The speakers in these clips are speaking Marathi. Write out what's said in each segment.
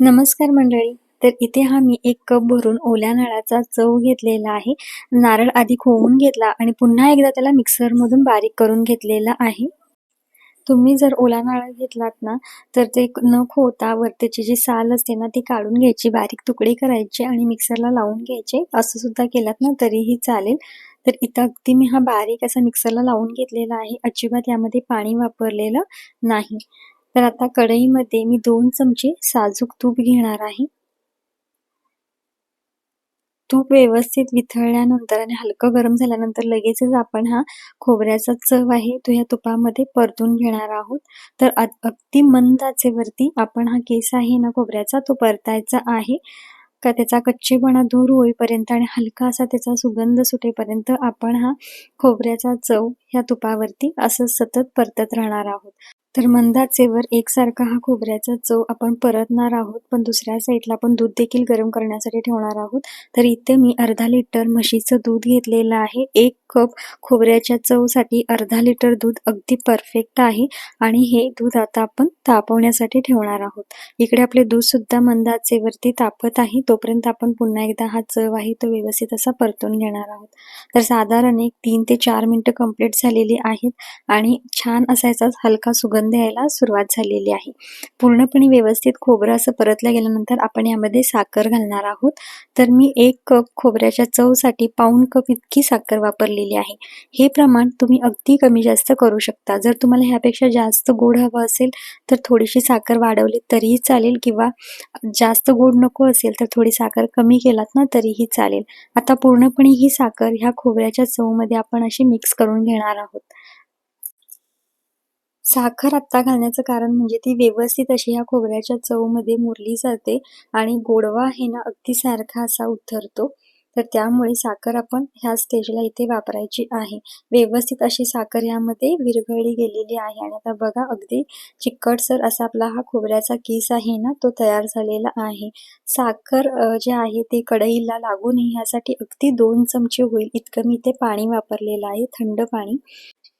नमस्कार मंडळी. तर इथे हा मी एक कप भरून ओल्या नळाचा चव घेतलेला आहे. नारळ आधी खोवून घेतला आणि पुन्हा एकदा त्याला मिक्सरमधून बारीक करून घेतलेला आहे. तुम्ही जर ओला नारळ घेतलात ना तर ते न खोवता वर त्याची जी साल असते ना ती काढून घ्यायची बारीक तुकडे करायचे आणि मिक्सरला लावून घ्यायचे. असं सुद्धा केलात ना तरीही चालेल. तर इथं अगदी मी हा बारीक असा मिक्सरला लावून घेतलेला आहे. अजिबात यामध्ये पाणी वापरलेलं नाही. तर आता कढईमध्ये मी दोन चमचे साजूक तूप घेणार आहे. तूप व्यवस्थित विथळल्यानंतर आणि हलकं गरम झाल्यानंतर लगेचच आपण हा खोबऱ्याचा चव आहे तो या तुपामध्ये परतून घेणार आहोत. तर अगदी मंद आचेवरती आपण हा केस आहे ना खोबऱ्याचा तो परतायचा आहे. का त्याचा कच्चेपणा दूर होईपर्यंत आणि हलका असा त्याचा सुगंध सुटेपर्यंत आपण हा खोबऱ्याचा चव ह्या तुपावरती असं सतत परतत राहणार आहोत. तर मंदाचेवर एकसारखा हा खोबऱ्याचा चव आपण परतणार आहोत पण दुसऱ्या साईडला आपण दूध देखील गरम करण्यासाठी ठेवणार आहोत. तर इथे मी अर्धा लिटर म्हशीचं दूध घेतलेलं आहे. एक कप खोबऱ्याच्या चवसाठी अर्धा लिटर दूध अगदी परफेक्ट आहे आणि हे दूध आता आपण तापवण्यासाठी ठेवणार आहोत. इकडे आपले दूध सुद्धा मंदाचेवरती तापत आहे तोपर्यंत आपण पुन्हा एकदा हा चव आहे तो व्यवस्थित असा परतून घेणार आहोत. तर साधारण एक तीन ते चार मिनटं कंप्लीट झालेली आहेत आणि छान असायचाच हलका सुगंध सुगंध यायला सुरुवात झालेली आहे. पूर्णपणे व्यवस्थित खोबरं असं परतलं गेल्यानंतर आपण यामध्ये साखर घालणार आहोत. तर मी एक कप खोबऱ्याच्या चवसाठी पाऊन कप इतकी साखर वापरलेली आहे. हे प्रमाण तुम्ही अगदी कमी जास्त करू शकता. जर तुम्हाला ह्यापेक्षा जास्त गोड हवं असेल तर थोडीशी साखर वाढवली तरीही चालेल किंवा जास्त गोड नको असेल तर थोडी साखर कमी केलात ना तरीही चालेल. आता पूर्णपणे ही साखर ह्या खोबऱ्याच्या चवमध्ये आपण अशी मिक्स करून घेणार आहोत. साखर आत्ता घालण्याचं कारण म्हणजे ती व्यवस्थित अशी ह्या खोबऱ्याच्या चवमध्ये मुरली जाते आणि गोडवा आहे ना अगदी सारखा असा उतरतो. तर त्यामुळे साखर आपण ह्या स्टेजला इथे वापरायची आहे. व्यवस्थित अशी साखर यामध्ये विरघळली गेलेली आहे आणि आता बघा अगदी चिकटसर असा आपला हा खोबऱ्याचा किस आहे ना तो तयार झालेला आहे. साखर जे आहे ते कढईला लागू नये यासाठी अगदी दोन चमचे होईल. इतकं मी इथे पाणी वापरलेलं आहे थंड पाणी.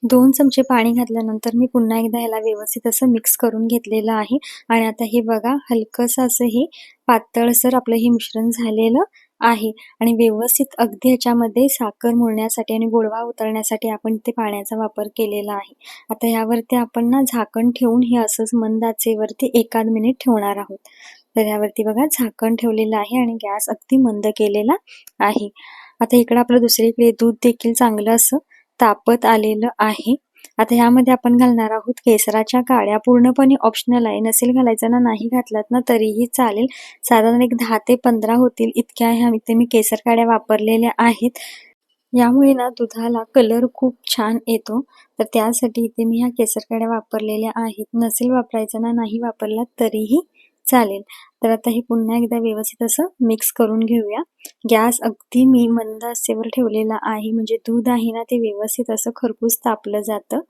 दोन चमचे पाणी घातल्यानंतर मी पुन्हा एकदा ह्याला व्यवस्थित असं मिक्स करून घेतलेलं आहे. आणि आता हे बघा हलकंसं असं हे पातळसर आपलं हे मिश्रण झालेलं आहे. आणि व्यवस्थित अगदी ह्याच्यामध्ये साखर मुळण्यासाठी आणि गोडवा उतरण्यासाठी आपण ते पाण्याचा वापर केलेला आहे. आता ह्यावरती आपण ना झाकण ठेवून हे असंच मंदाचेवरती एकाद मिनिट ठेवणार आहोत. तर यावरती बघा झाकण ठेवलेलं आहे आणि गॅस अगदी मंद केलेला आहे. आता इकडं आपलं दुसरीकडे दूध देखील चांगलं असं तापत आलेलं आहे. आता ह्यामध्ये आपण घालणार आहोत केसराच्या काड्या. पूर्णपणे ऑप्शनल आहे. नसेल घालायचं ना नाही घातलात ना तरीही चालेल. साधारण एक दहा ते पंधरा होतील इतक्या ह्या इथे मी केसर काड्या वापरलेल्या आहेत. यामुळे ना दुधाला कलर खूप छान येतो. तर त्यासाठी इथे मी ह्या केसर काड्या वापरलेल्या आहेत. नसेल वापरायचं ना नाही वापरला तरीही चालेल. तर आता हे पुन्हा एकदा व्यवस्थित असं मिक्स करून घेऊया. गॅस अगदी मी मंद असेवर ठेवलेला आहे. म्हणजे दूध आहे ना ते व्यवस्थित असं खरपूस तापलं जातं.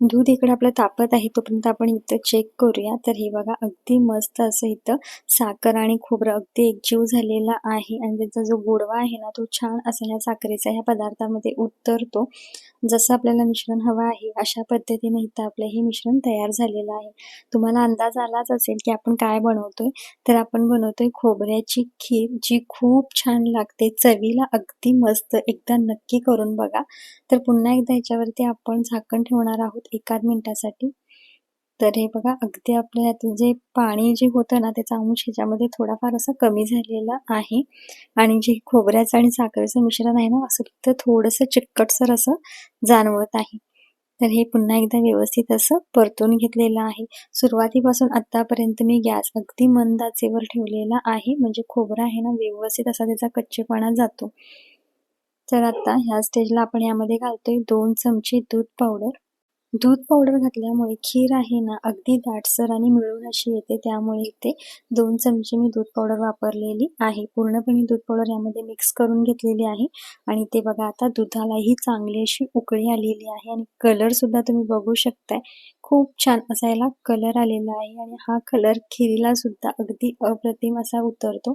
दूध इकडे आपलं तापत आहे तोपर्यंत आपण इथं चेक करूया. तर हे बघा अगदी मस्त असं इथं साखर आणि खोबरं अगदी एकजीव झालेला आहे. आणि त्याचा जो गोडवा आहे ना तो छान असा ह्या साखरेचा ह्या पदार्थामध्ये उतरतो. जसं आपल्याला मिश्रण हवं आहे अशा पद्धतीने इथं आपलं हे मिश्रण तयार झालेलं आहे. तुम्हाला अंदाज आलाच असेल की आपण काय बनवतोय तर आपण बनवतोय खोबऱ्याची खीर जी खूप छान लागते. चवीला अगदी मस्त. एकदा नक्की करून बघा. तर पुन्हा एकदा याच्यावरती आपण झाकण ठेवणार आहोत एकाच मिनिटासाठी. तर हे बघा अगदी आपल्या यातलं जे पाणी जे होतं ना त्याचा अंश ह्याच्यामध्ये थोडाफार असा कमी झालेला आहे. आणि जे खोबऱ्याचं आणि साखरेचं मिश्रण आहे ना असं फक्त थोडंसं चिकटसर असं जाणवत आहे. तर हे पुन्हा एकदा व्यवस्थित असं परतून घेतलेलं आहे. सुरुवातीपासून आतापर्यंत मी गॅस अगदी मंद आचेवर ठेवलेला आहे. म्हणजे खोबरा आहे ना व्यवस्थित असा त्याचा कच्चेपणा जातो. तर आता ह्या स्टेजला आपण यामध्ये घालतोय दोन चमचे दूध पावडर दूध पावडर घातल्यामुळे खीर आहे ना अगदी दाटसर आणि मिळून अशी येते. त्यामुळे इथे दोन चमचे मी दूध पावडर वापरलेली आहे. पूर्णपणे दूध पावडर यामध्ये मिक्स करून घेतलेली आहे. आणि ते बघा आता दुधालाही चांगली अशी उकळी आलेली आहे आणि कलर सुद्धा तुम्ही बघू शकताय. खूप छान असा याला कलर आलेला आहे आणि हा कलर खिरीला सुद्धा अगदी अप्रतिम असा उतरतो.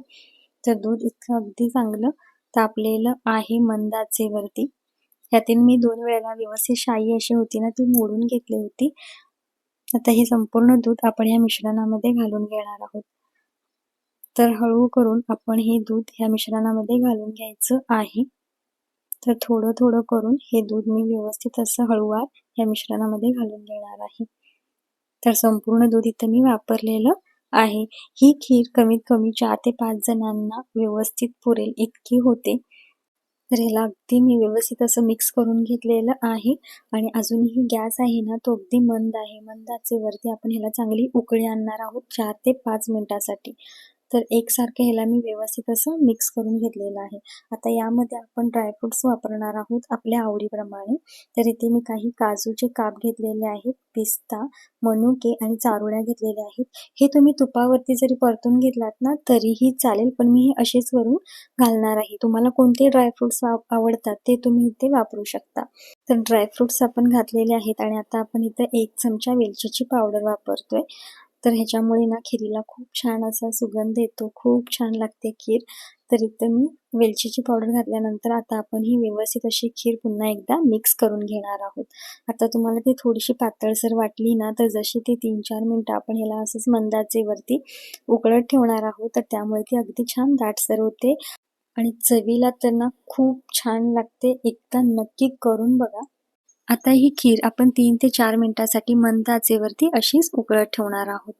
तर दूध इतकं अगदी चांगलं तापलेलं आहे मंदाचेवरती यातील मी दोन वेळेला व्यवस्थित शाई अशी होती ना ती मोडून घेतली होती. आता हे संपूर्ण दूध आपण या मिश्रणामध्ये घालून घेणार आहोत. तर हळू करून आपण हे दूध ह्या मिश्रणामध्ये घालून घ्यायचं आहे. तर थोडं थोडं करून हे दूध मी व्यवस्थित असं हळूवार या मिश्रणामध्ये घालून घेणार आहे. तर संपूर्ण दूध इथं मी वापरलेलं आहे. ही खीर कमीत कमी चार ते पाच जणांना व्यवस्थित पुरेल इतकी होते. तर ह्याला अगदी मी व्यवस्थित असं मिक्स करून घेतलेलं आहे. आणि अजूनही गॅस आहे ना तो अगदी मंद आहे. मंदाचे वरती आपण ह्याला चांगली उकळी आणणार आहोत चार ते पाच मिनिटासाठी. तर एकसारखं ह्याला मी व्यवस्थित असं मिक्स करून घेतलेलं आहे. आता यामध्ये आपण ड्रायफ्रुट्स वापरणार आहोत आपल्या आवडीप्रमाणे. तर इथे मी काही काजूचे काप घेतलेले आहेत पिस्ता मनुके आणि चारोळ्या घेतलेल्या आहेत. हे तुम्ही तुपावरती जरी परतून घेतलात ना तरीही चालेल पण मी हे असेच वरून घालणार आहे. तुम्हाला कोणते ड्रायफ्रुट्स आवडतात ते तुम्ही इथे वापरू शकता. तर ड्रायफ्रुट्स आपण घातलेले आहेत आणि आता आपण इथे एक चमचा वेलचीची पावडर वापरतोय. तर ह्याच्यामुळे ना खिरीला खूप छान असा सुगंध येतो खूप छान लागते खीर. तर इथं मी वेलचीची पावडर घातल्यानंतर आता आपण ही व्यवस्थित अशी खीर पुन्हा एकदा मिक्स करून घेणार आहोत. आता तुम्हाला ती थोडीशी पातळसर वाटली ना तर जशी ती तीन चार मिनटं आपण ह्याला असंच मंदाचेवरती उकळत ठेवणार आहोत तर त्यामुळे ती अगदी छान दाटसर होते. आणि चवीला तर ना खूप छान लागते एकदा नक्की करून बघा. आता ही खीर आपण तीन ते चार मिनटासाठी मंद आचेवरती अशीच उकळत ठेवणार आहोत.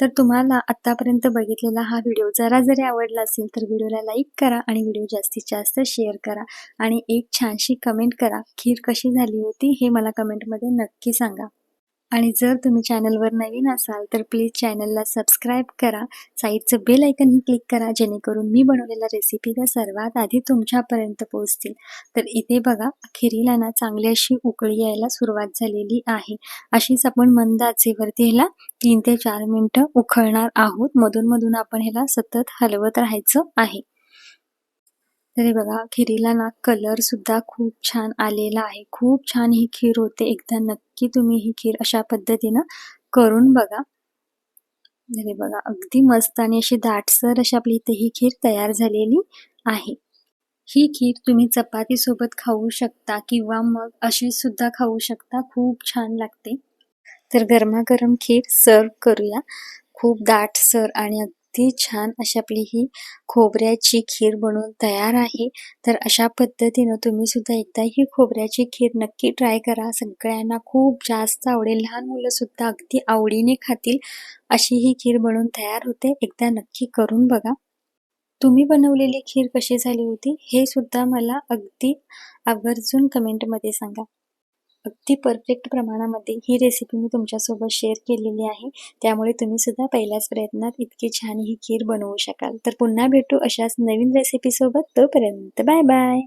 तर तुम्हाला आत्तापर्यंत बघितलेला हा व्हिडिओ जरा जरी आवडला असेल तर व्हिडिओला लाईक करा आणि व्हिडिओ जास्तीत जास्त शेअर करा आणि एक छानशी कमेंट करा खीर कशी झाली होती हे मला कमेंटमध्ये नक्की सांगा. आणि जर तुम्ही चॅनलवर नवीन असाल तर प्लीज चॅनलला सबस्क्राईब करा. साईडचं बेल आयकनही क्लिक करा जेणेकरून मी बनवलेल्या रेसिपीला सर्वात आधी तुमच्यापर्यंत पोहोचतील. तर इथे बघा खिरीला ना चांगली अशी उकळी यायला सुरुवात झालेली आहे. अशीच आपण मंद आचेवरती ह्याला तीन ते चार मिनटं उखळणार आहोत. मधून मधून आपण ह्याला सतत हलवत राहायचं आहे. तरी बघा खिरीला ना कलर सुद्धा खूप छान आलेला आहे. खूप छान ही खीर होते. एकदा नक्की तुम्ही ही खीर अशा पद्धतीनं करून बघा. तरी बघा अगदी मस्त आणि अशी दाटसर अशी आपली इथे ही खीर तयार झालेली आहे. ही खीर तुम्ही चपाती सोबत खाऊ शकता किंवा मग अशी सुद्धा खाऊ शकता. खूप छान लागते. तर गरमागरम खीर सर्व करूया. खूप दाटसर आणि अगदी छान अशी आपली ही खोबऱ्याची खीर बनवून तयार आहे. तर अशा पद्धतीनं तुम्ही सुद्धा एकदा ही खोबऱ्याची खीर नक्की ट्राय करा. सगळ्यांना खूप जास्त आवडेल. लहान मुलं सुद्धा अगदी आवडीने खातील अशी ही खीर बनवून तयार होते. एकदा नक्की करून बघा. तुम्ही बनवलेली खीर कशी झाली होती हे सुद्धा मला अगदी आवर्जून कमेंटमध्ये सांगा. अगदी परफेक्ट प्रमाणामध्ये ही रेसिपी मी तुमच्यासोबत शेअर केलेली आहे. त्यामुळे तुम्ही सुद्धा पहिल्याच प्रयत्नात इतकी छान ही खीर बनवू शकाल. तर पुन्हा भेटू अशाच नवीन रेसिपीसोबत तोपर्यंत बाय बाय